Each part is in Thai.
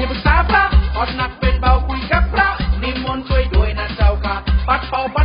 ให้ปรึกษาพระอ่อนหนักเป็นเบาคุยกับพระนิมนต์ช่วยด้วยนะเจ้าค่ะปัดเป่า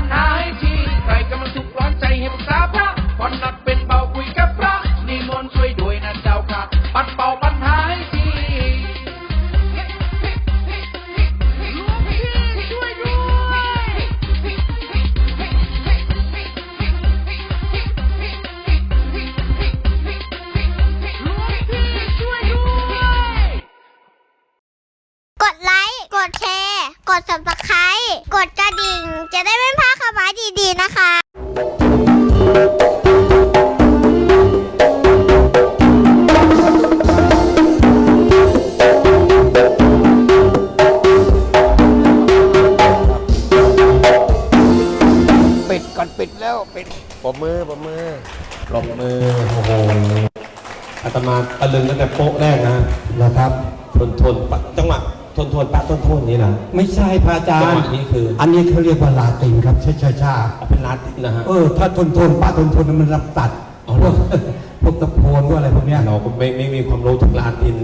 ตมาตะลึงตั้งแต่โป๊ะแรกนะนะครับ ทนทนปะจังหวะทนทนปะทนทนนี่นะ ไม่ใช่พระอาจารจังหย์วะนี้คืออันนี้เขาเรียกว่าลาตินครับช้าช้าช้าเอาเป็นรัดนะฮะ ๆเออ ถ้าทนทนป้าทนทนมันรับตัดอ๋อพวกพวกตะโพนพวกอะไรพวกเนี้ย เราก็ไม่ไม่มีความรู้ถึงลานอิน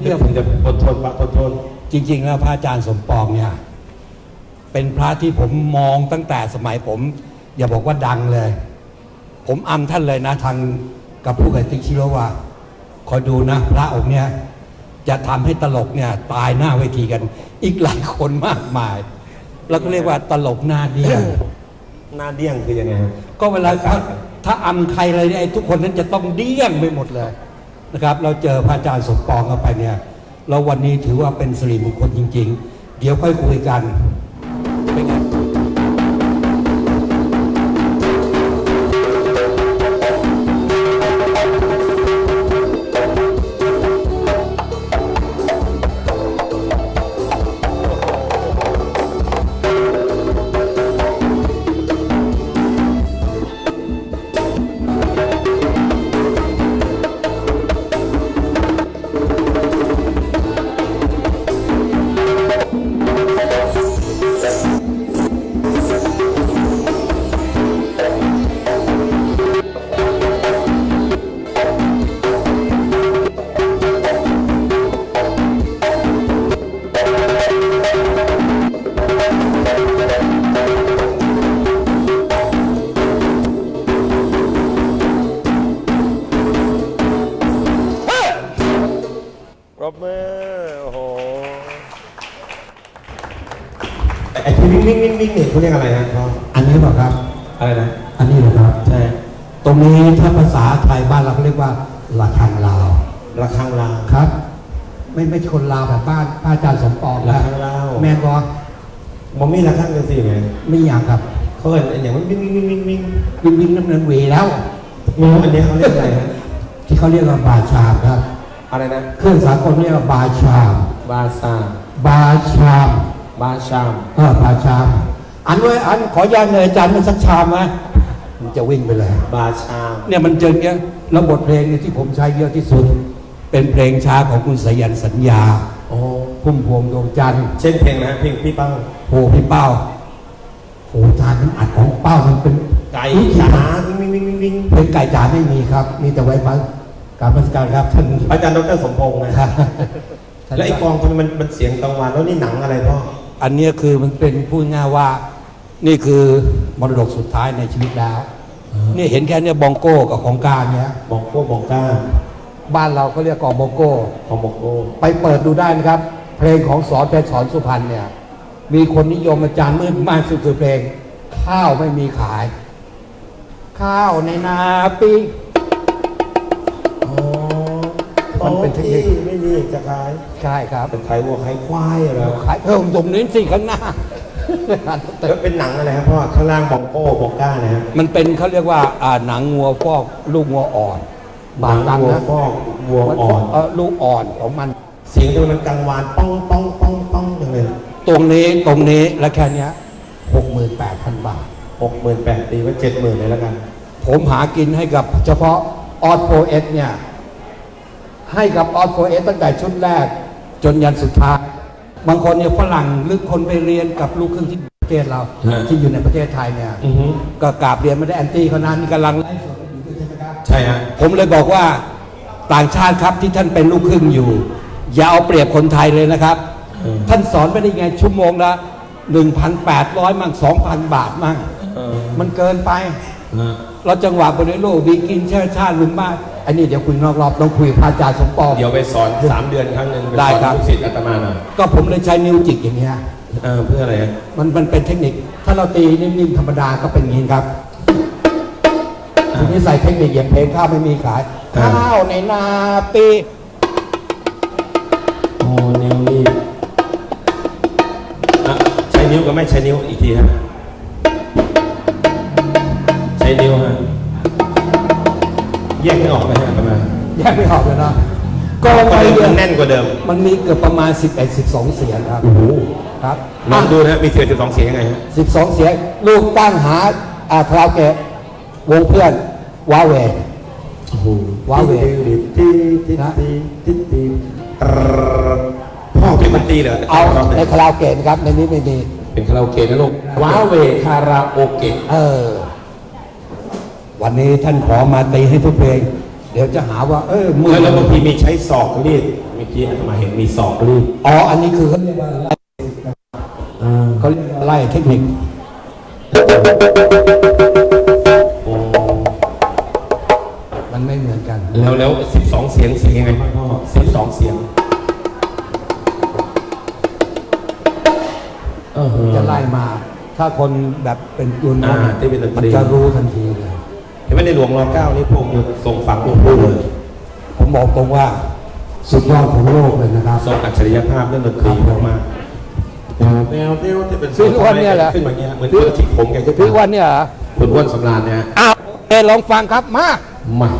เรื่เรื่อองงถึงจะทนทนปะทนทนจริง ๆ แล้วพระอาจารย์สมปองเนี่ย เป็นพระที่ผมมองตั้งแต่สมัยผม อย่าบอกว่าดังเลย ผมอำท่านเลยนะ ทางกับผู้กับติ๊กชิโรว่า คอยดูนะ พระองค์เนี่ยจะทำให้ตลกเนี่ยตายหน้าเวทีกัน อีกหลายคนมากมาย แล้วก็เรียกว่าตลกหน้าเดี้ยงหน้าเดี้ยงคือยังไงฮะก็เวลาถ้าถ้าอำใครอะไรเนี่ยไอ้ทุกคนนั้นจะต้องเดี้ยงไปหมดเลยนะครับ เราเจอพระอาจารย์สมปองเข้าไปเนี่ยเราวันนี้ถือว่าเป็นสิริมงคลจริง ๆ เดี๋ยวค่อยคุยกันเป็น ปรบมือ โอ้โห ไอ้ที่วิ่งวิ่งวิ่งวิ่งเนี่ยเขาเรียกอะไรฮะพ่ออันนี้เปล่าครับ อะไรนะ อันนี้เหรอครับ ใช่ ตรงนี้ถ้าภาษาไทยบ้านเราเขาเรียกว่าระฆังลาวระฆังลาว ครับ ไม่ไม่ใช่คนลาวแบบบ้านพระอาจารย์สมปองระนะฆังลาว แม่ก็มอมมี่ระฆังกันสิไงไม่อยากครับ เขาเห็นอย่างมันวิ่งวิ่งวิ่งวิ่งวิ่งวิ่งวิ่งน้ำเนินเวแล้ว งูอันนี้เขาเรียกอะไรฮะที่เขาเรียกว่าบาชามครับ อะไรนะเครื่องสากลเรียกว่าบาชามบาซาบาชามบาชามเออบาชาม อันไว้อันขออนุญาตเลยอาจารย์มันสักชามไหมมันจะวิ่งไปเลย บาชามเนี่ยมันเจอเงี้ยแล้วบทเพลงเนี่ยที่ผมใช้เยอะที่สุด เป็นเพลงช้าของคุณสายันสัญญาโอ้พุ่มพวงดวงจันทร์เช่นเพลงนะฮะเพลงพี่เป้าโหพี่เป้าโหจานมันอัดของเป้ามันเป็นไก่อุ๊ยจ๋าวิ่งวิ่งวิ่งวิ่งวิ่งเพลงไก่จ๋าไม่มีครับ มีแต่ไว้ฟัง การราชการครับท่านอาจารย์ดรสมพงษ์นะครับแล้วไอ้กลองทำไมมันมันเสียงกลางวันแล้วนี่หนังอะไรพ่ออันเนี้ยคือมันเป็นพูดง่ายว่า นี่คือมรดกสุดท้ายในชีวิตแล้วนี่เห็นแค่เนี้ยบองโก้กับของกลารเนี้ยบองโก้บองก้าบ้านเราก็เรียกกองบองโก้ของบองโก้ไปเปิดดูได้นะครับ เพลงของสอนเพชรสอนสุพรรณเนี่ยมีคนนิยมอาจารย์มืดมากสุดคือเพลง ข้าวไม่มีขาย ข้าวในนาปี มันเป็นเทคนิคที่ไม่ดีจะขายใช่ครับเป็นขายวัวขายควายเหรอขายเพิ่มตรงนี้สิข้างหน้าแล้วเป็นหนังอะไรครับพ่อข้างล่างบองโก้บองก้านะฮะมันเป็นเขาเรียกว่าอ่าหนังงัวฟอกลูกงัวอ่อนบางหนัตังงวัวนะฟอกวัวมันอ่อนเออลูกอ่อนของมัน เสียงทำไมมันกลางวานป้องป้องป้องป้องจังเลยตรงนี้ตรงนี้และแค่เนี้ยหกหมื่นแปดพันบาทหกหมื่นแปดตีไว้เจ็ดหมื่นเลยแล้วกัน ผมหากินให้กับเฉพาะออสโฟเอสเนี่ย ให้กับออสโฟเอสตั้งแต่ชุดแรกจนยันสุดท้าย บางคนเนี่ยฝรั่งหรือคนไปเรียนกับลูกครึ่งที่ประเทศเรา ฮะ ที่อยู่ในประเทศไทยเนี่ยอือฮึก็กราบเรียนไม่ได้แอนตี้เขานะนี่กำลังไลฟ์สดอยู่ด้วยใช่ไหมครับ ใช่ฮะ ผมเลยบอกว่าต่างชาติครับที่ท่านเป็นลูกครึ่งอยู่ อย่าเอาเปรียบคนไทยเลยนะครับท่านสอนไม่ได้ไงชั่วโมงละ1,800 มั่ง 2,000 บาทมั่ง เออมันเกินไปนะเราจังหวะบนโลกดีกินเชิดชาติลุมบ้าน อันนี้เดี๋ยวคุยนอกรอบต้องคุยกับพระอาจารย์สมปอง เดี๋ยวไปสอนสามเดือนครั้งหนึ่งปได้สอนครับ ลูกศิษย์อาตมาหน่อยก็ผมเลยใช้นิ้วจิกอย่างเงี้ย เออเพื่ออะไรฮะมันมันเป็นเทคนิค ถ้าเราตีนิ่มๆธรรมดาก็เป็นอย่างนี้ครับทีนี้ใส่เทคนิคอย่างเพลงข้าวไม่มีขาย ข้าวในนาปี โอ้นิ้วนี่อะใช้นิ้วกับไม่ใช้นิ้วอีกทีฮะใช้นิ้วฮะ แยกไม่ออกไหมฮะอาตมาแยกไม่ออกเลยนะก็ก็ไปเดิมเยมันอะแน่นกว่าเดิม มันมีเกือบประมาณ 11 12 เสียงครับโอ้โหครับลองดูนะฮะมีเสียงสิบสองเสียงยังไงฮะ12 เสียงลูกตั้งหาอาคาราโอเกะวงเพื่อนว้าเวโอ้โหว้าเวนะพ่อเป็นคนตีเหรอเอาในคาราโอเกะนะครับในนี้ไม่มีเป็นคาราโอเกะนะลูกว้าเวคาราโอเกะเออ วันนี้ท่านขอมาตีให้ทุกเพลง เดี๋ยวจะหาว่า เออมืแล้วแล้วบางทีมีใช้ศอกรีดเมื่อกี้อาตมาเห็นมีศอกรีดอ๋ออันนี้คือเขาเรียกว่าไล่เขาเรียกว่าไล่เทคนิคโอ้มันไม่เหมือนกัน แล้วแล้วสิบสองเสียงเสียงยังไงพ่อสิบสองเสียงเออจะไล่มา ถ้าคนแบบเป็นยุนอ่าที่เป็นดนตรีมันจะรู้ทันทีเลย เห็นไหมในหลวงรอเก้านี่พวกอยู่ทรงฝังหลวงปู่เลยผมบอกตรงว่าสุดยอดของโลกเลยนะครับทรงอัจฉริยภาพเรื่องดนตรีมากๆแนวแนวที่เป็นพี่อ้วนเนี่ยเหรอขึ้นมาเงี้ยเหมือนเพื่อที่ผมแกจะพี่อ้วันเนี่ยเหรอคุณอ้วนสำราญเนี่ยอ้าวเอยลองฟังครับมามา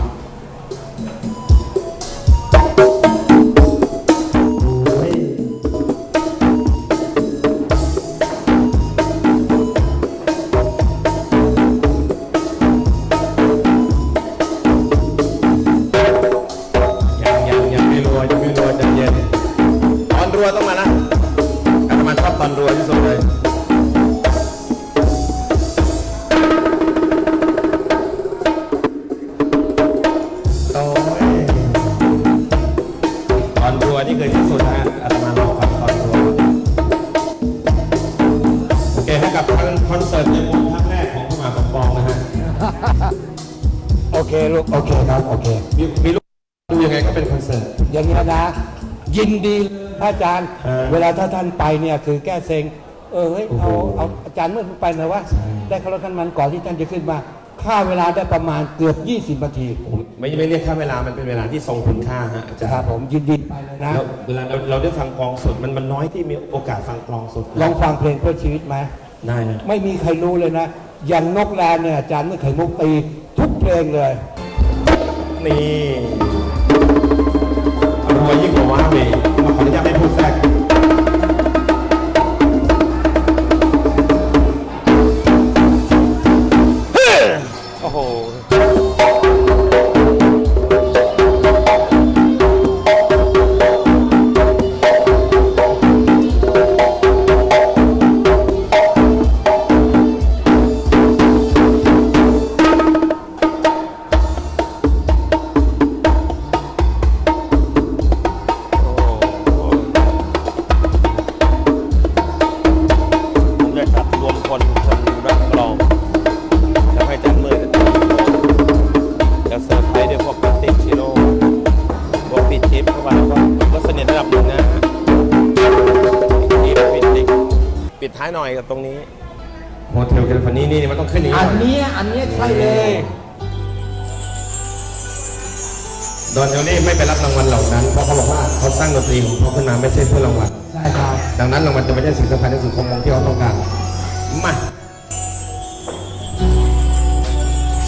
ยินดีเลยพระอาจารย์ ฮะเวลาถ้าท่านไปเนี่ยคือแก้เซ็งเออเฮ้ยโอ้โหเอาเอาอาจารย์เมื่อไปหน่อยวะได้ข้าวรถกันมันก่อนที่ท่านจะขึ้นมาค่าเวลาได้ประมาณเกือบ20นาทีผมไม่ไม่เรียกค่าเวลามันเป็นเวลาที่ทรงคุณค่าฮะอาจารครับย์ผมยินดีไปเลยนะ แล้วเวลาเราเราได้ฟังกลองสดมันมันน้อยที่มีโอกาสฟังกลองสดลองฟังเพลงเพื่อชีวิตไหม ได้นะไม่มีใครรู้เลยนะ อย่างนกแรนเนี่ยอาจารย์เมื่อไข่มุกตีทุกเพลงเลย นี่ รั อยกับตรงนี้โฮเทลแคลิฟอร์เนียนี่มันต้องขึ้นอย่างนี้อันก่อนเนี้ยอันเนี้ยใช่เลยดอนเทลนี่ไม่ไปรับรางวัลเหล่านั้น เพราะเขาบอกว่าเขาสร้างดนตรีของเขาขึ้นมาไม่ใช่เพื่อรางวัล ใช่ครับดังนั้นรางวัลจะไม่ใช่สิ่งสำคัญที่สุดของวงที่เขาต้องการ มา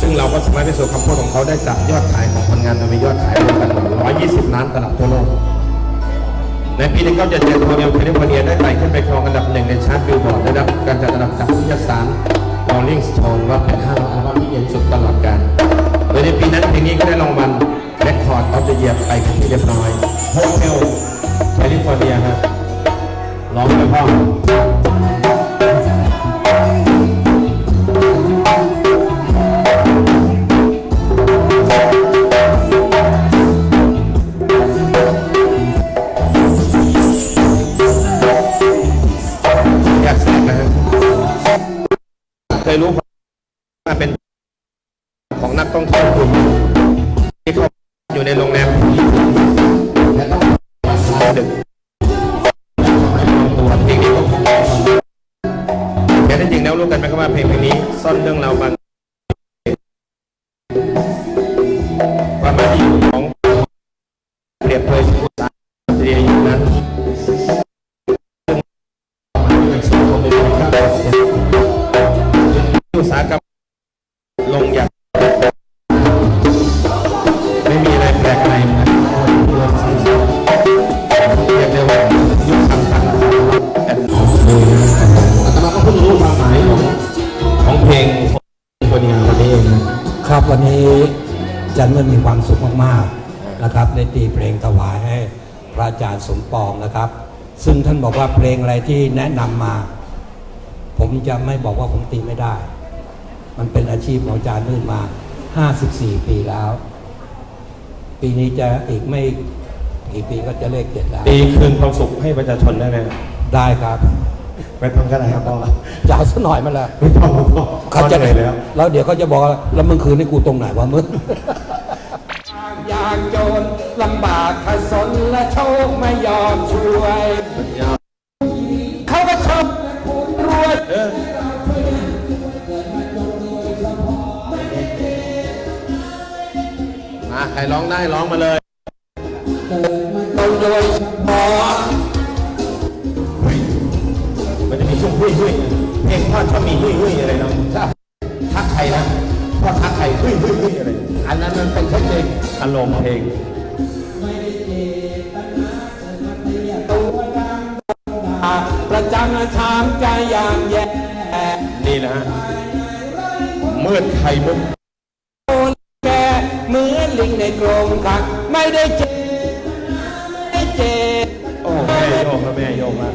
ซึ่งเราก็สามารถพิสูจน์คำพูดของเขาได้จากยอดขายของผลงานโดยมียอดขายรวมกัน120 ล้านตลับทั่วโลก ในปี1977โมเดลแคลิฟอร์เนียได้ไต่ขึ้นไปครองอันดับหนึ่งในชาร์ตบิลบอร์ดได้รับการจัดอันดับจากนิตยสาร Rolling Stone ว่าเป็น5อัลบั้มที่เย็นสุดตลอดกาลโดยในปีนั้นเพลงนี้ก็ได้รางวัล Record of the Year ไปเป็นที่เรียบร้อยโฮเทลแคลิฟอร์เนียฮะร้องเลยพ่อ จันเมื่อมีความสุขมากๆนะครับได้ตีเพลงถวายให้พระอาจารย์สมปองนะครับ ซึ่งท่านบอกว่าเพลงอะไรที่แนะนำมา ผมจะไม่บอกว่าผมตีไม่ได้ มันเป็นอาชีพของอาจารย์มืดมา 54 ปีแล้ว ปีนี้จะอีกไม่กี่ปีก็จะเลขเจ็ดแล้ว ตีคืนความสุขให้ประชาชนได้ไหมครับได้ครับ ไปทำกันไหนครับพ่อจะเอาสักหน่อยมาละไม่ต้องพ่อเขาจะเหนื่อยแล้วแล้วเดี๋ยวเขาจะบอกว่าแล้วมึงคืนให้กูตรงไหนวะมึงอยากจนลำบากขสนและโชคไม่ยอมช่วยเขาก็ชอบรวยมาใครร้องได้ร้องมาเลยต้องโดยเฉพาะ เฮ้ยหุ้ยเพลงพ่อชอบมีหุ้ยหุ้ยอะไรเนาะทักใครนะพ่อทักใครหุ้ยหุ้ยหุ้ยอะไรอันนั้นมันเป็นเทคนิคอารมณ์เพลงประจังถามใจอย่างแย่นี่แหละฮะเมืดไข่มุกโอนแกเหมือนลิงในกรงขังไม่ได้เจ็บไม่เจ็บโอ้แม่โยกแล้วแม่โยกแล้ว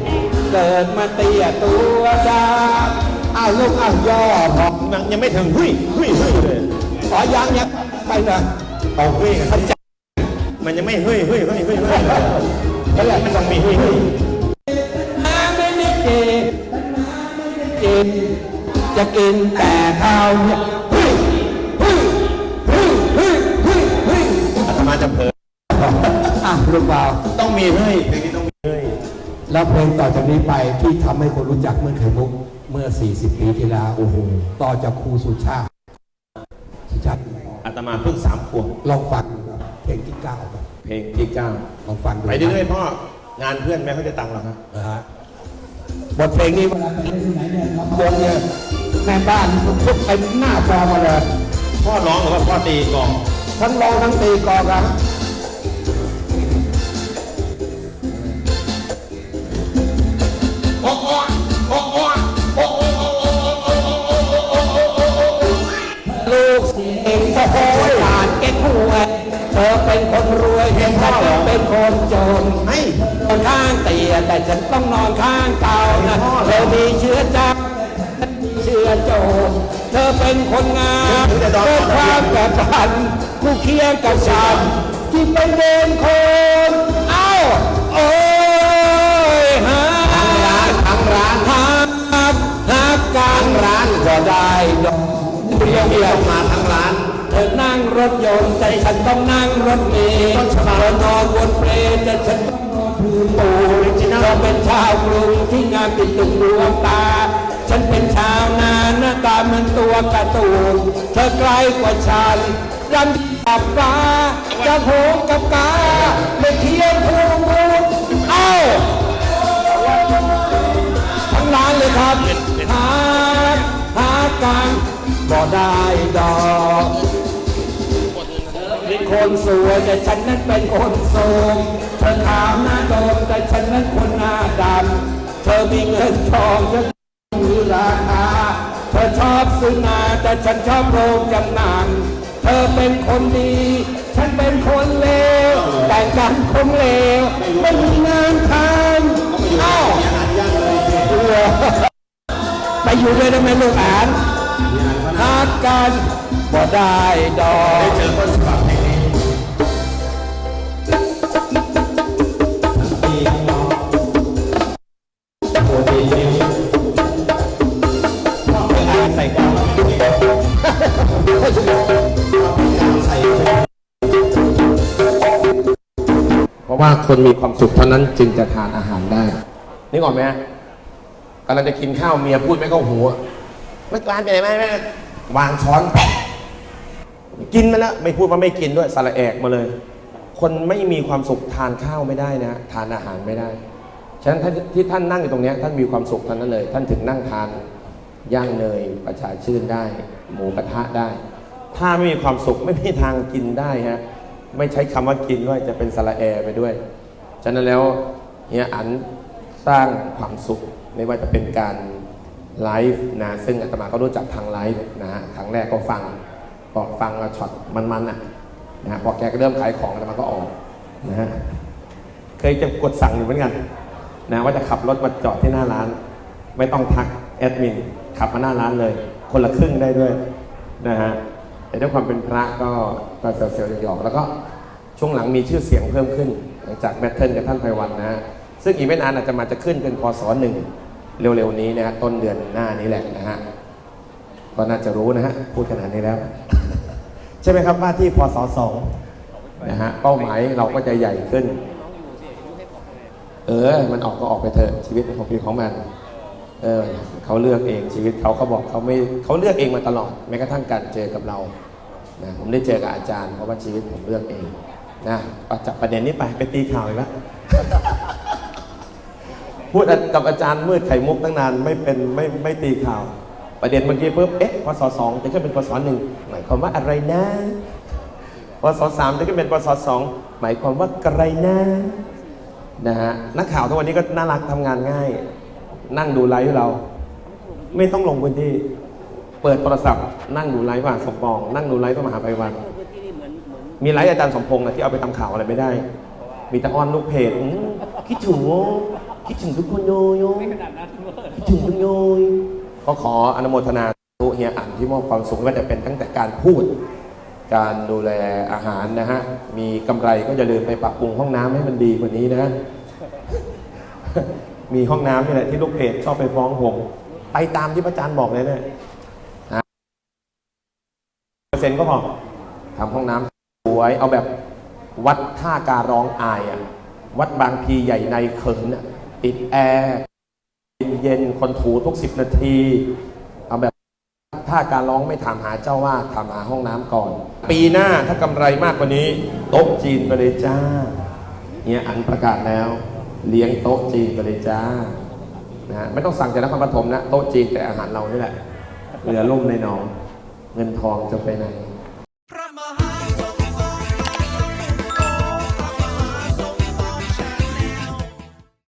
เกิดมาเตี้ยตัวดาอ้าวลูกอ้าวย่อพอยังยังไม่ถึงหุ้ยหุ้ยหุ้ยเลยขอยังยังไปนะเอาหุ้ยกันมันยังไม่หุ้ยหุ้ยหุ้ยหุ้ยหุ้ยเลยนั่นแหละมันต้องมีหุ้ยหุ้ยน้ำไม่ได้เจ็บกินจะกินแต่ข้าวเนี่ยเฮ้ยเฮ้ยเฮ้ยเฮ้ยเฮ้ยเฮ้ยอาตมาจะเผลออะลูกเบาต้อลต้องมีหุ้ย แล้วเพลงต่อจากนี้ไปที่ทำให้คนรู้จักเมื่อไข่มุกเมื่อ 40 ปีที่แล้วโอ้โหต่อจากครูสุชาติสุชาติอาตมาเพิ่งสามขวบลองฟังครับเพลงที่เก้าครับเพลงที่เก้าลองฟังดูไปเรื่อยๆพ่องานเพื่อนแม่เขาจะตังค์หรอครับนะฮะบทเพลงนี้เวลาไปเล่นที่ไหนเนี่ยลำวงเนี่ยแม่บ้านทุกเต็มหน้าจอมาเลยพ่อร้องหรือว่าพ่อตีกลองทั้งร้องทั้งตีกลองครับ ลูกเองสะโพยหลานเก็บหวยเธอเป็นคนรวยเห็นฉันเป็นคนจนไม่นอนข้างเตียแต่ฉันต้องนอนข้างเตานะเธอมีเชื้อจ้าฉันมีเชื้อโจรเธอเป็นคนงามเกิดความกับฉันคู่เคียงกับฉันที่เป็นเดินคนเอ้าโอ้ ร้านก็ได้ดอกเรียเรียมาทั้งร้าน เธอนั่งรถยนต์แต่ฉันต้องนั่งรถเมล์เธอนอนบนเปลแต่ฉันต้องนอนพื้นปูเธอเป็นชาวกรุงที่งามติดตุงดวงตา ฉันเป็นชาวนาหน้าตาเหมือนตัวกร์ตูนเธอไกลกว่าฉันรำกับฟ้าจะโหงกับกาไม่เทียมพูมู ได้ดอกคนสวยแต่ฉันนั้นเป็นคนโสมเธอขาวหน้าโดมแต่ฉันนั้นคนหน้าดำเธอมีเงินทองฉันมีราคาเธอชอบซื้อนาแต่ฉันชอบโรงจำนำเธอเป็นคนดี ฉันเป็นคนเลวแต่งกันคงเลวไม่มีงานทำเอ้าไปอยู่ด้วยได้ไหมลูกอ่าน ฮักกันบ่ได้ดอกเจอต้นฉบับเพลงนี้ตีของน้องโอ้ตีนิ้วพ่อเคนใส่กลองแล้วไม่ดีเพราะว่าคนมีความสุขเท่านั้นจึงจะทานอาหารได้นึกออกไหมฮะกำลังจะกินข้าวเมียพูดไม่เข้าหูอะไม่กลานไปไหนไหมแม่ วางช้อนแปะกินมาแล้วไม่พูดว่าไม่กินด้วยสรแอกมาเลย คนไม่มีความสุขทานข้าวไม่ได้นะ ทานอาหารไม่ได้ ฉะนั้นท่านที่ท่านนั่งอยู่ตรงนี้ท่านมีความสุขท่านนั้นเลย ท่านถึงนั่งทานย่างเนยประชาชื่นได้ หมูกระทะได้ ถ้าไม่มีความสุขไม่มีทางกินได้ฮะไม่ใช้คำว่ากินด้วยจะเป็นสระแอไปด้วย ฉะนั้นแล้วเฮียอันสร้างความสุขไม่ว่าจะเป็นการ ไลฟ์นะซึ่งอาตมาก็รู้จักทางไลฟ์นะฮะครั้งแรกก็ฟังพอฟังแล้วช็อตมันๆอะนะฮะพอแกก็เริ่มขายของอาตมาก็ออกนะฮะเคยจะกดสั่งอยู่เหมือนกันนะว่าจะขับรถมาจอดที่หน้าร้าน ไม่ต้องทักแอดมินขับมาหน้าร้านเลย คนละครึ่งได้ด้วยนะฮะแต่ด้วยความเป็นพระก็ก็เซลล์หยอกๆแล้วก็ช่วงหลังมีชื่อเสียงเพิ่มขึ้น หลังจากแบทเทิลกับท่านไพวันนะฮะซึ่งอีกไม่นานอาจจะมาจะขึ้นเป็นพศหนึ่ง เร็วๆนี้นะฮะต้นเดือนหน้านี้แหละนะฮะก็น่าจะรู้นะฮะพูดขนาดนี้แล้ว ใช่ไหมครับว่าที่พศสองนะฮะเป้าหมายเราก็จะใหญ่ขึ้น เออ มันออกก็ออกไปเถอะชีวิตเป็นของพี่ของมันเออเขาเลือกเองชีวิตเขาเขาบอกเขาไม่เขาเลือกเองมาตลอดแม้กระทั่งการเจอกับเรานะผมได้เจอกับอาจารย์เพราะว่าชีวิตผมเลือกเองนะจับประเด็นนี้ไปไปตีข่าวอีกแล้ว พูดกับอาจารย์มืดไข่มุกตั้งนานไม่เป็นไม่ไม่ตีข่าว ประเด็นเมื่อกี้ปุ๊บเอ๊ะพศสองจะขึ้นเป็นพศหนึ่งหมายความว่าอะไรนะพศสามจะขึ้นเป็นพศสองหมายความว่าอะไรนะนะฮะนักข่าวทุกวันนี้ก็น่ารักทำงานง่าย นั่งดูไลฟ์เรา ไม่ต้องลงพื้นที่ เปิดโทรศัพท์ นั่งดูไลฟ์ว่าสมปอง นั่งดูไลฟ์พระมหาภัยวัน มีไลฟ์อาจารย์สมพงษ์นะที่เอาไปทำข่าวอะไรไม่ได้ มีต่ออนลูกเพจคิดถึง คิดถึงทุกคนโยโยคิดถึงคุณโยยก็ขออนุโมทนาทุเฮียอันที่มอบความสุขไม่ว่าจะเป็นตั้งแต่การพูด การดูแลอาหารนะฮะ มีกำไรก็อย่าลืมไปปรับปรุงห้องน้ำให้มันดีกว่านี้นะ มีห้องน้ำนี่แหละที่ลูกเพจชอบไปฟ้องผมไปตามที่พระอาจารย์บอกเลยเนี่ยฮะเปอร์เซ็นต์ก็พอทำห้องน้ำสวยเอาแบบวัดท่าการร้องอายอะวัดบางพีใหญ่ในเขินอะ ติดแอร์เย็นคนถูทุกสิบนาทีเอาแบบถ้าการร้องไม่ถามหาเจ้าว่าถามหาห้องน้ำก่อน ปีหน้าถ้ากำไรมากกว่านี้ โต๊ะจีนไปเลยจ้าเนี่ยอันประกาศแล้ว เลี้ยงโต๊ะจีนไปเลยจ้านะฮะไม่ต้องสั่งจากนครปฐมนะโต๊ะจีนแต่อาหารเรานี่แหละเหลือล่มในหนอง เงินทองจะไปไหน